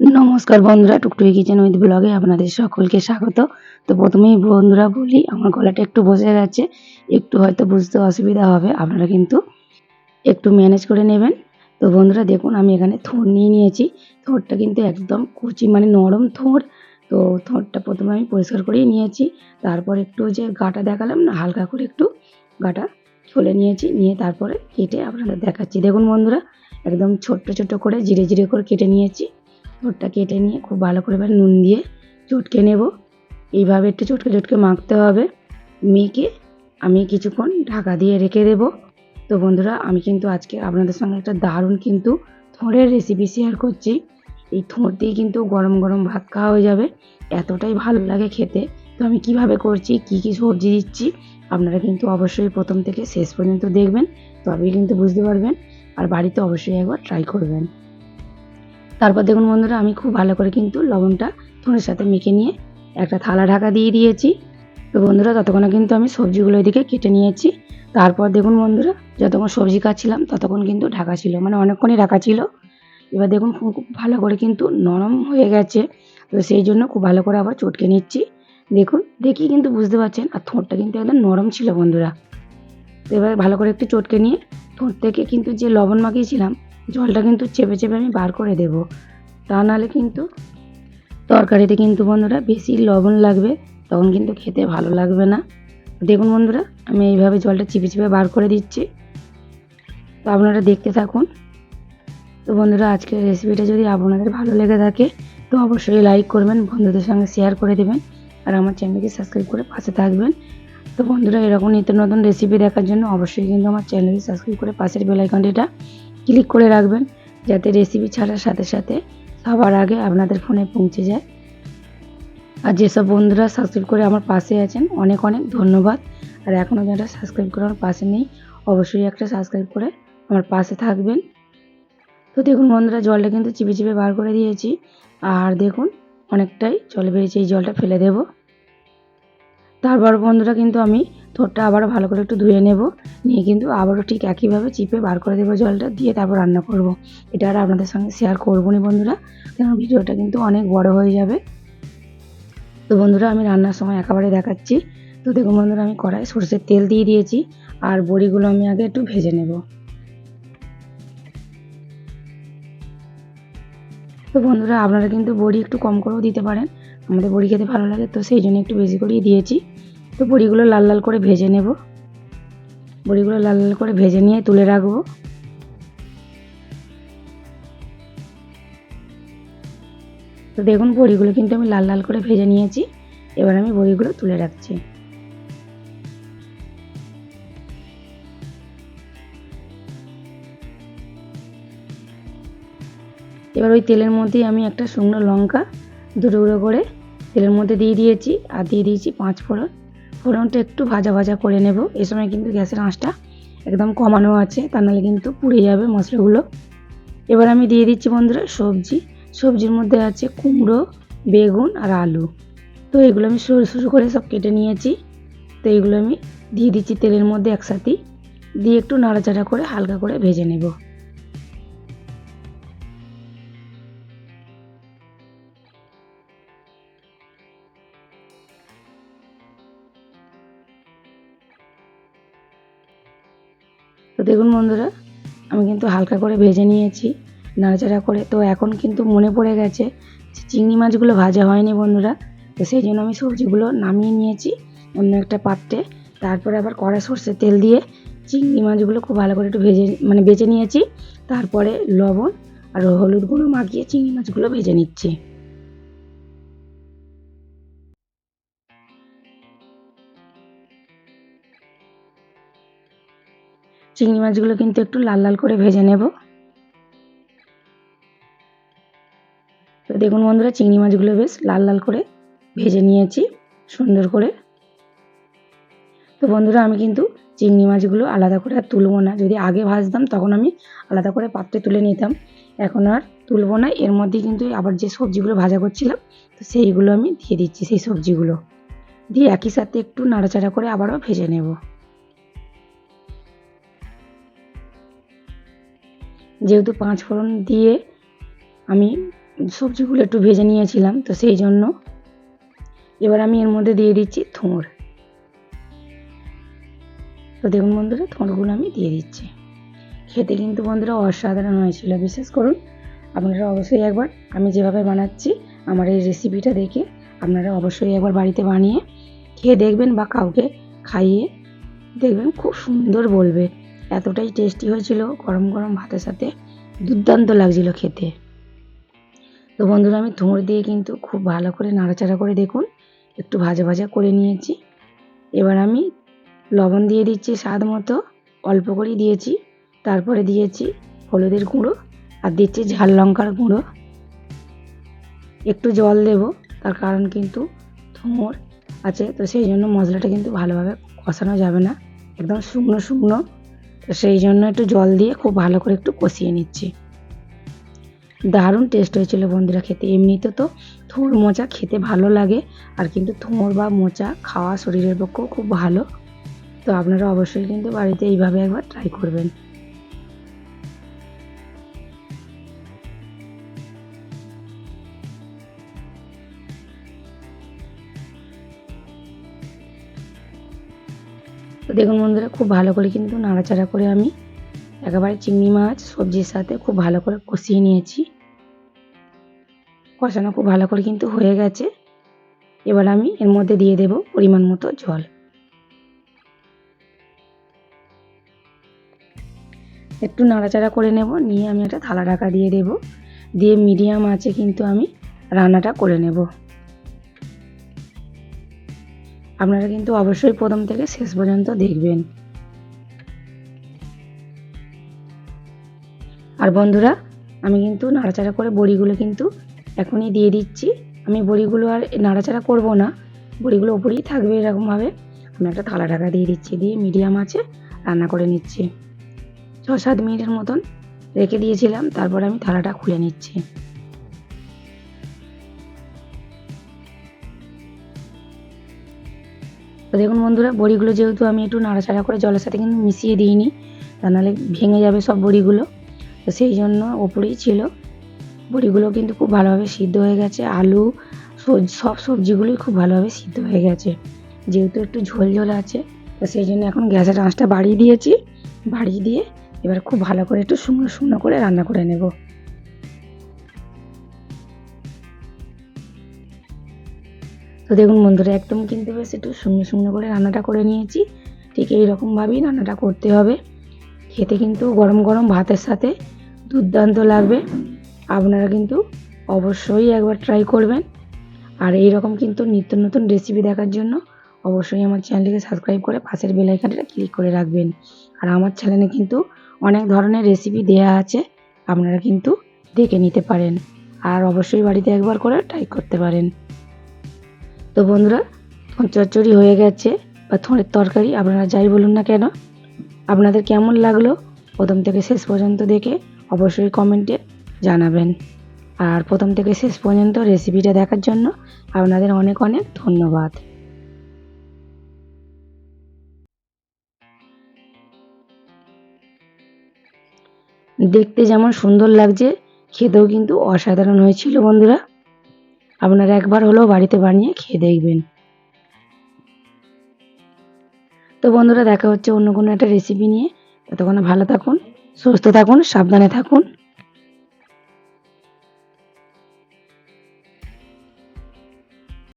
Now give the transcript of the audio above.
নমস্কার বন্ধুরা, টুকটুকি kitchen with ব্লগে আপনাদের সকলকে স্বাগত। তো প্রথমেই বন্ধুরা বলি, আমার গলাটা একটু বসে গেছে, একটু হয়তো বুঝতে অসুবিধা হবে, আপনারা কিন্তু একটু ম্যানেজ করে নেবেন। তো বন্ধুরা দেখুন, আমি এখানে থোড় নিয়ে নিয়েছি। থোড়টা কিন্তু একদম কুচি মানে নরম থোড় তো থোড়টা প্রথমে আমি পরিষ্কার করেই নিয়েছি। তারপর একটু যে গাটা দেখালাম না, হালকা করে একটু গাটা খুলে নিয়েছি, নিয়ে তারপরে কেটে আপনাদের দেখাচ্ছি। দেখুন বন্ধুরা, একদম ছোট্ট ছোট্ট করে, জিরে জিরে করে কেটে নিয়েছি। ঠোঁটটা কেটে নিয়ে খুব ভালো করে এবার নুন দিয়ে চটকে নেব। এইভাবে একটু চটকে চটকে মাখতে হবে। মেখে আমি কিছুক্ষণ ঢাকা দিয়ে রেখে দেব। তো বন্ধুরা, আমি কিন্তু আজকে আপনাদের সঙ্গে একটা দারুণ কিন্তু থোঁড়ের রেসিপি শেয়ার করছি। এই থোঁড় দিয়ে কিন্তু গরম গরম ভাত খাওয়া হয়ে যাবে। এতটাই ভালো লাগে খেতে। তো আমি কীভাবে করছি, কি কি সবজি দিচ্ছি, আপনারা কিন্তু অবশ্যই প্রথম থেকে শেষ পর্যন্ত দেখবেন। তবেই কিন্তু বুঝতে পারবেন। আর বাড়িতে অবশ্যই একবার ট্রাই করবেন। তারপর দেখুন বন্ধুরা, আমি খুব ভালো করে কিন্তু লবণটা থোড়ের সাথে মেখে নিয়ে একটা থালা ঢাকা দিয়ে দিয়েছি। তো বন্ধুরা, ততক্ষণে কিন্তু আমি সবজিগুলো এদিকে কেটে নিয়েছি। তারপর দেখুন বন্ধুরা, যতক্ষণ সবজি কাটছিলাম ততক্ষণ কিন্তু ঢাকা ছিল মানে অনেকক্ষণই ঢাকা ছিল। এবার দেখুন খুব ভালো করে কিন্তু নরম হয়ে গেছে। তো সেই জন্য খুব ভালো করে আবার চটকে নিচ্ছি। দেখুন, দেখি কিন্তু বুঝতে পারছেন, আর ঠোঁটটা কিন্তু একদম নরম ছিল বন্ধুরা। তো এবার ভালো করে একটু চটকে নিয়ে ঠোঁট থেকে কিন্তু যে লবণ মাখিয়েছিলাম জলটা কিন্তু চেপে চেপে আমি বার করে দেব। তা নাহলে কিন্তু তরকারিতে কিন্তু বন্ধুরা বেশি লবণ লাগবে, তখন কিন্তু খেতে ভালো লাগবে না। দেখুন বন্ধুরা, আমি এইভাবে জলটা চিপে চিপে বার করে দিচ্ছি। তো আপনারা দেখতে থাকুন। তো বন্ধুরা, আজকের রেসিপিটা যদি আপনাদের ভালো লেগে থাকে, তো অবশ্যই লাইক করবেন, বন্ধুদের সঙ্গে শেয়ার করে দেবেন, আর আমার চ্যানেলকে সাবস্ক্রাইব করে পাশে থাকবেন। তো বন্ধুরা, এরকম নিত্য নতুন রেসিপি দেখার জন্য অবশ্যই কিন্তু আমার চ্যানেলকে সাবস্ক্রাইব করে পাশের বেল আইকনটিটা ক্লিক করে রাখবেন, যাতে রেসিপি ছাড়ার সাথে সাথে সবার আগে আপনাদের ফোনে পৌঁছে যায়। আর যেসব বন্ধুরা সাবস্ক্রাইব করে আমার পাশে আছেন, অনেক অনেক ধন্যবাদ। আর এখনও যারা সাবস্ক্রাইব করে আমার পাশে নেই, অবশ্যই একটা সাবস্ক্রাইব করে আমার পাশে থাকবেন। তো দেখুন বন্ধুরা, জলটা কিন্তু চিপে চিপে বার করে দিয়েছি। আর দেখুন, অনেকটাই জল বেরিয়েছে, এই জলটা ফেলে দেব। তারপর বন্ধুরা কিন্তু আমি থোরটা আবারও ভালো করে একটু ধুয়ে নেব। নিয়ে কিন্তু আবারও ঠিক একইভাবে চিপে বার করে দেবো জলটা, দিয়ে তারপর রান্না করব। এটা আর আপনাদের সঙ্গে শেয়ার করব নি বন্ধুরা কেন ভিডিওটা কিন্তু অনেক বড় হয়ে যাবে। তো বন্ধুরা আমি রান্নার সময় একেবারে দেখাচ্ছি। তো দেখুন বন্ধুরা, আমি কড়াই সর্ষের তেল দিয়ে দিয়েছি, আর বড়িগুলো আমি আগে একটু ভেজে নেব। তো বন্ধুরা, আপনারা কিন্তু বড়ি একটু কম করেও দিতে পারেন। আমাদের বড়ি খেতে ভালো লাগে, তো সেই জন্য একটু বেশি করেই দিয়েছি। তো বড়িগুলো লাল লাল করে ভেজে নেব। বড়িগুলো লাল লাল করে ভেজে নিয়ে তুলে রাখব। তো দেখুন, বড়িগুলো কিন্তু আমি লাল লাল করে ভেজে নিয়েছি। এবার আমি বড়িগুলো তুলে রাখছি। এবার ওই তেলের মধ্যেই আমি একটা শুকনো লঙ্কা, দুটো করে তেলের মধ্যে দিয়ে দিয়েছি, আর দিয়ে দিয়েছি পাঁচ ফোড়ন। ফোড়নটা একটু ভাজা ভাজা করে নেব। এ সময় কিন্তু গ্যাসের আঁচটা একদম কমানো আছে, তা নাহলে কিন্তু পুড়ে যাবে মশলাগুলো। এবার আমি দিয়ে দিচ্ছি বন্ধুরা সবজি। সবজির মধ্যে আছে কুমড়ো, বেগুন আর আলু। তো এগুলো আমি সরু সরু করে সব কেটে নিয়েছি। তো এগুলো আমি দিয়ে দিচ্ছি তেলের মধ্যে একসাথেই দিয়ে একটু নাড়াচাড়া করে হালকা করে ভেজে নেব। দেখুন বন্ধুরা, আমি কিন্তু হালকা করে ভেজে নিয়েছি, নাড়াচাড়া করে। তো এখন কিন্তু মনে পড়ে গেছে যে চিংড়ি মাছগুলো ভাজা হয়নি বন্ধুরা, তো সেই জন্য আমি সবজিগুলো নামিয়ে নিয়েছি অন্য একটা পাত্রে। তারপরে আবার কড়া সর্ষের তেল দিয়ে চিংড়ি মাছগুলো খুব ভালো করে একটু ভেজে মানে বেজে নিয়েছি। তারপরে লবণ আর হলুদ গুঁড়ো মাখিয়ে চিংড়ি মাছগুলো ভেজে নিচ্ছি। চিংড়ি মাছগুলো কিন্তু একটু লাল লাল করে ভেজে নেব। তো দেখুন বন্ধুরা, চিংড়ি মাছগুলো বেশ লাল লাল করে ভেজে নিয়েছি, সুন্দর করে। তো বন্ধুরা, আমি কিন্তু চিংড়ি মাছগুলো আলাদা করে আর তুলবো না। যদি আগে ভাজতাম, তখন আমি আলাদা করে পাত্রে তুলে নিতাম। এখন আর তুলবো না। এর মধ্যেই কিন্তু আবার যে সবজিগুলো ভাজা করছিলাম, তো সেইগুলো আমি দিয়ে দিচ্ছি, সেই সবজিগুলো। দিয়ে একই সাথে একটু নাড়াচাড়া করে আবারও ভেজে নেব। যেহেতু পাঁচ ফোড়ন দিয়ে আমি সবজিগুলো একটু ভেজে নিয়েছিলাম, তো সেই জন্য এবার আমি এর মধ্যে দিয়ে দিচ্ছি থোঁড়। তো দেখুন বন্ধুরা, থোঁড়গুলো আমি দিয়ে দিচ্ছি। খেতে কিন্তু বন্ধুরা অসাধারণ হয়েছিল, বিশেষ করুন আপনারা অবশ্যই একবার। আমি যেভাবে বানাচ্ছি, আমার এই রেসিপিটা দেখে আপনারা অবশ্যই একবার বাড়িতে বানিয়ে খেয়ে দেখবেন বা কাউকে খাইয়ে দেখবেন, খুব সুন্দর বলবে। এতটাই টেস্টি হয়েছিল, গরম গরম ভাতের সাথে দুর্দান্ত লাগছিল খেতে। তো বন্ধুরা, আমি থোঁড় দিয়ে কিন্তু খুব ভালো করে নাড়াচাড়া করে দেখুন, একটু ভাজা ভাজা করে নিয়েছি। এবার আমি লবণ দিয়ে দিচ্ছি স্বাদ মতো, অল্প করেই দিয়েছি, তারপরে দিয়েছি হলুদের গুঁড়ো আর দিচ্ছি ঝাল লঙ্কার গুঁড়ো। একটু জল দেব, তার কারণ কিন্তু থোঁড় আছে, তো সেই জন্য মশলাটা কিন্তু ভালোভাবে কষানো যাবে না, একদম শুকনো শুকনো। তো সেই জন্য একটু জল দিয়ে খুব ভালো করে একটু কষিয়ে নিচ্ছি। দারুণ টেস্ট হয়েছিল বন্ধুরা খেতে। এমনিতে তো থুর মোচা খেতে ভালো লাগে, আর কিন্তু থোঁড় বা মোচা খাওয়া শরীরের পক্ষেও খুব ভালো। তো আপনারা অবশ্যই কিন্তু বাড়িতে এইভাবে একবার ট্রাই করবেন। তো দেখুন বন্ধুরা, খুব ভালো করে কিন্তু নাড়াচাড়া করে আমি একেবারে চিংড়ি মাছ, সবজির সাথে খুব ভালো করে কষিয়ে নিয়েছি। কষানো খুব ভালো করে কিন্তু হয়ে গেছে। এবার আমি এর মধ্যে দিয়ে দেব পরিমাণ মতো জল। একটু নাড়াচাড়া করে নেব, নিয়ে আমি একটা থালা ঢাকা দিয়ে দেব। দিয়ে মিডিয়াম আছে কিন্তু আমি রান্নাটা করে নেব। আপনারা কিন্তু অবশ্যই প্রথম থেকে শেষ পর্যন্ত দেখবেন। আর বন্ধুরা, আমি কিন্তু নাড়াচাড়া করে বড়িগুলো কিন্তু এখনই দিয়ে দিচ্ছি। আমি বড়িগুলো আর নাড়াচাড়া করব না। বড়িগুলো ওপরেই থাকবে এরকমভাবে। আমি একটা থালা ঢাকা দিয়ে দিচ্ছি, দিয়ে মিডিয়াম আছে রান্না করে নিচ্ছি। ছ সাত মিনিটের মতন রেখে দিয়েছিলাম, তারপর আমি থালাটা খুলে নিচ্ছি। দেখুন বন্ধুরা, বড়িগুলো যেহেতু আমি একটু নাড়াচাড়া করে জলের সাথে কিন্তু মিশিয়ে দিইনি, তা নাহলে ভেঙে যাবে সব বড়িগুলো। তো সেই জন্য ওপরেই ছিল। বড়িগুলো কিন্তু খুব ভালোভাবে সিদ্ধ হয়ে গেছে, আলু সব সবজিগুলোই খুব ভালোভাবে সিদ্ধ হয়ে গেছে। যেহেতু একটু ঝোল ঝোল আছে, তো সেই জন্য এখন গ্যাসের আঁচটা বাড়িয়ে দিয়েছি। বাড়িয়ে দিয়ে এবার খুব ভালো করে একটু শুকনো শুকনো করে রান্না করে নেব। তো দেখুন বন্ধুরা, একদম কিন্তু বেশ একটু শুকনো শুকনো করে রান্নাটা করে নিয়েছি। ঠিক এইরকমভাবেই রান্নাটা করতে হবে। খেতে কিন্তু গরম গরম ভাতের সাথে দুর্দান্ত লাগবে। আপনারা কিন্তু অবশ্যই একবার ট্রাই করবেন। আর এই রকম কিন্তু নিত্য নতুন রেসিপি দেখার জন্য অবশ্যই আমার চ্যানেলটিকে সাবস্ক্রাইব করে পাশের বেল আইকনটা ক্লিক করে রাখবেন। আর আমার চ্যানেলে কিন্তু অনেক ধরনের রেসিপি দেয়া আছে, আপনারা কিন্তু দেখে নিতে পারেন। আর অবশ্যই বাড়িতে একবার করে ট্রাই করতে পারেন। তো বন্ধুরা চচ্চড়ি হয়ে গেছে বা থোঁড়ের তরকারি, আপনারা যাই বলুন না কেন, আপনাদের কেমন লাগল প্রথম থেকে শেষ পর্যন্ত দেখে অবশ্যই কমেন্টে জানাবেন। আর প্রথম থেকে শেষ পর্যন্ত রেসিপিটা দেখার জন্য আপনাদের অনেক অনেক ধন্যবাদ। দেখতে যেমন সুন্দর লাগছে, খেতেও কিন্তু অসাধারণ হয়েছিল বন্ধুরা। আপনারা একবার হলেও বাড়িতে বানিয়ে খেয়ে দেখবেন। তো বন্ধুরা, দেখা হচ্ছে অন্য কোনো একটা রেসিপি নিয়ে। ততক্ষণ ভালো থাকুন, সুস্থ থাকুন, সাবধানে থাকুন।